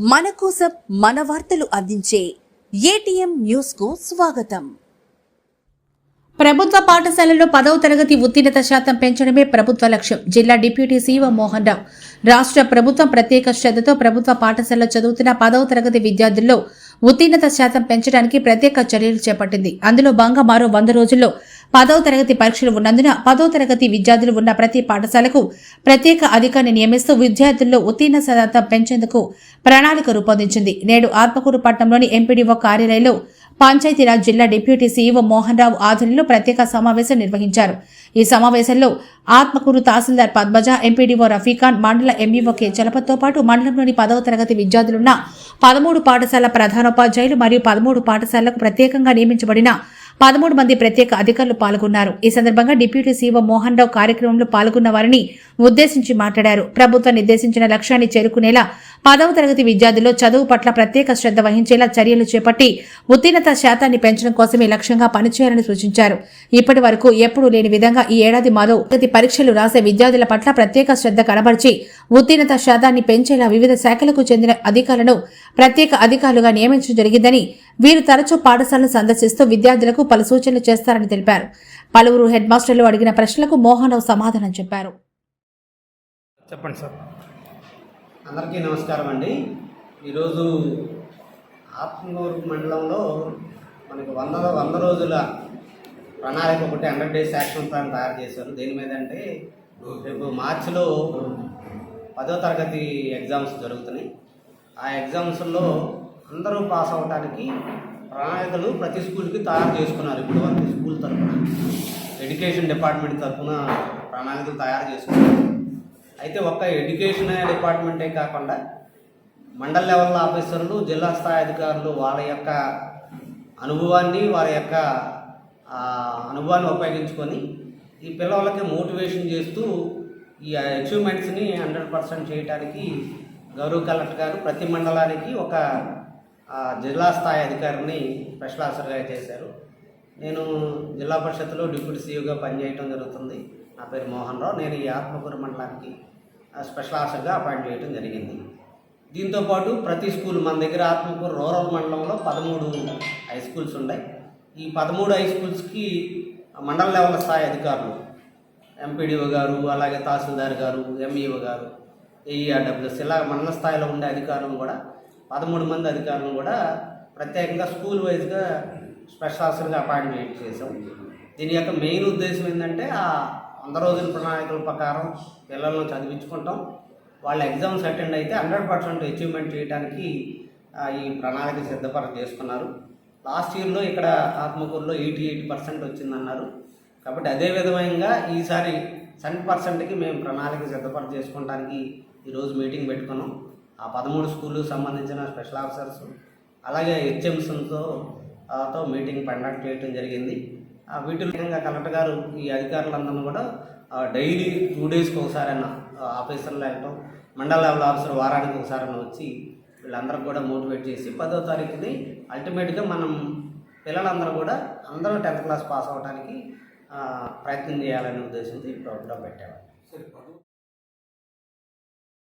మన కోసం మన వార్తలు అందించే ఏటీఎం న్యూస్కు స్వాగతం. ప్రభుత్వ పాఠశాలల్లో పదవ తరగతి ఉత్తీర్ణత శాతం పెంచడమే ప్రభుత్వ లక్ష్యం జిల్లా డిప్యూటీ సీఓ మోహన్ రావు. రాష్ట్ర ప్రభుత్వం ప్రత్యేక శ్రద్ధతో ప్రభుత్వ పాఠశాలలో చదువుతున్న పదవ తరగతి విద్యార్థుల్లో ఉత్తీర్ణత శాతం పెంచడానికి ప్రత్యేక చర్యలు చేపట్టింది. అందులో భాగంగా మరో వంద రోజుల్లో పదవ తరగతి పరీక్షలు ఉన్నందున పదవ తరగతి విద్యార్థులు ఉన్న ప్రతి పాఠశాలకు ప్రత్యేక అధికారిని నియమిస్తూ విద్యార్థుల్లో ఉత్తీర్ణ శాతం పెంచేందుకు ప్రణాళిక రూపొందించింది. నేడు ఆత్మకూరు పట్టణంలోని ఎంపీడీఓ కార్యాలయంలో పంచాయతీరాజ్ జిల్లా డిప్యూటీ సీఈఓ మోహన్ రావు ఆధ్వర్యంలో ప్రత్యేక సమావేశం నిర్వహించారు. ఈ సమావేశంలో ఆత్మకూరు తహసీల్దార్ Padmaja MPDO Rafikhan mandal MEO K. చలపతితో పాటు మండలంలోని పదవ తరగతి విద్యార్థులున్న పదమూడు పాఠశాల ప్రధానోపాధ్యాయులు మరియు పదమూడు పాఠశాలలకు ప్రత్యేకంగా నియమించబడిన పదమూడు మంది ప్రత్యేక అధికారులు పాల్గొన్నారు. ఈ సందర్భంగా డిప్యూటీ సీఓ మోహన్ రావు కార్యక్రమంలో పాల్గొన్న వారిని ఉద్దేశించి మాట్లాడారు. ప్రభుత్వం నిర్దేశించిన లక్ష్యాన్ని చేరుకునేలా పదవ తరగతి విద్యార్థుల్లో చదువు పట్ల ప్రత్యేక శ్రద్ధ వహించేలా చర్యలు చేపట్టి ఉత్తీర్ణత శాతాన్ని పెంచడం కోసమే లక్ష్యంగా పనిచేయాలని సూచించారు. ఇప్పటి వరకు ఎప్పుడూ లేని విధంగా ఈ ఏడాది మరో తరగతి పరీక్షలు రాసే విద్యార్థుల పట్ల ప్రత్యేక శ్రద్ధ కనబరిచి ఉత్తీర్ణత శాతాన్ని పెంచేలా వివిధ శాఖలకు చెందిన అధికారులను ప్రత్యేక అధికారులుగా నియమించడం జరిగిందని వీరు తరచూ పాఠశాలను సందర్శిస్తూ విద్యార్థులకు పలు సూచనలు చేస్తారని తెలిపారు. పలువురు హెడ్ మాస్టర్లు అడిగిన ప్రశ్నలకు మోహన్ సమాధానం చెప్పారు. చెప్పండి సార్. అందరికీ నమస్కారం అండి. ఈరోజు ఆత్మూరు మండలంలో మనకి వంద వంద రోజుల ప్రణాళిక ఒకటి హండ్రెడ్ డేస్ యాక్షన్ ప్లాన్ తయారు చేశారు. దేని మీద అంటే రేపు మార్చిలో పదో తరగతి ఎగ్జామ్స్ జరుగుతున్నాయి. ఆ ఎగ్జామ్స్లో అందరూ పాస్ అవ్వడానికి ప్రణాళికలు ప్రతి స్కూల్కి తయారు చేసుకున్నారు. ఇప్పుడు వరకు స్కూల్ తరఫున ఎడ్యుకేషన్ డిపార్ట్మెంట్ తరఫున ప్రణాళికలు తయారు చేసుకున్నారు. అయితే ఒక్క ఎడ్యుకేషన్ డిపార్ట్మెంటే కాకుండా మండల లెవెల్ ఆఫీసర్లు జిల్లా స్థాయి అధికారులు వాళ్ళ యొక్క అనుభవాన్ని వారి యొక్క అనుభవాన్ని ఉపయోగించుకొని ఈ పిల్లలకి మోటివేషన్ చేస్తూ ఈ అచీవ్మెంట్స్ని హండ్రెడ్ పర్సెంట్ చేయడానికి గౌరవ కలెక్టర్ గారు ప్రతి మండలానికి ఒక జిల్లా స్థాయి అధికారిని స్పెషల్ ఆఫీసర్గా చేశారు. నేను జిల్లా పరిషత్లో డిప్యూటీ సీఈఓగా పనిచేయడం జరుగుతుంది. నా పేరు మోహన్ రావు. నేను ఈ ఆత్మకూరు మండలానికి ఆ, స్పెషల్ ఆఫీసర్గా అపాయింట్ చేయడం జరిగింది. దీంతోపాటు ప్రతి స్కూల్ మన దగ్గర ఆత్మకూరు రూరల్ మండలంలో పదమూడు హై స్కూల్స్ ఉన్నాయి. ఈ పదమూడు హై స్కూల్స్కి మండల లెవెల్ స్థాయి అధికారులు ఎంపీడీఓ గారు అలాగే తహసీల్దార్ గారు ఎంఈఓ గారు ఏఈఆర్డబ్ల్యూఎస్ ఇలా మండల స్థాయిలో ఉండే అధికారులను కూడా పదమూడు మంది అధికారులను కూడా ప్రత్యేకంగా స్కూల్ వైజ్గా స్పెషల్ ఆఫీసర్గా అపాయింట్మెంట్ చేసాం దీని యొక్క మెయిన్ ఉద్దేశం ఏంటంటే ఆ వంద రోజుల ప్రణాళికల ప్రకారం పిల్లలను చదివించుకుంటాం. వాళ్ళ ఎగ్జామ్స్ అటెండ్ అయితే హండ్రెడ్ పర్సెంట్ అచీవ్మెంట్ చేయడానికి ఈ ప్రణాళిక సిద్ధపర చేసుకున్నారు. లాస్ట్ ఇయర్లో ఇక్కడ ఆత్మకూరులో ఎయిటీ ఎయిట్ పర్సెంట్ వచ్చిందన్నారు. కాబట్టి అదే విధంగా ఈసారి సెవెంటీ పర్సెంట్కి మేము ప్రణాళిక సిద్ధపర చేసుకోవడానికి ఈరోజు మీటింగ్ పెట్టుకున్నాం. ఆ పదమూడు స్కూళ్ళు సంబంధించిన స్పెషల్ ఆఫీసర్స్ అలాగే హెచ్ఎంసంతో తో మీటింగ్ కండక్ట్ చేయడం జరిగింది. వీటిలో విధంగా కలెక్టర్ గారు ఈ అధికారులందరినీ కూడా డైలీ టూ డేస్కి ఒకసారైనా ఆఫీసర్లు వెళ్ళటం మండల లెవెల్ ఆఫీసర్ వారానికి ఒకసారైనా వచ్చి వీళ్ళందరూ కూడా మోటివేట్ చేసి పదో తారీఖుని అల్టిమేట్గా మనం పిల్లలందరూ కూడా అందరూ టెన్త్ క్లాస్ పాస్ అవ్వడానికి ప్రయత్నం చేయాలనే ఉద్దేశంతో ఈ ప్రోగ్రాం పెట్టాము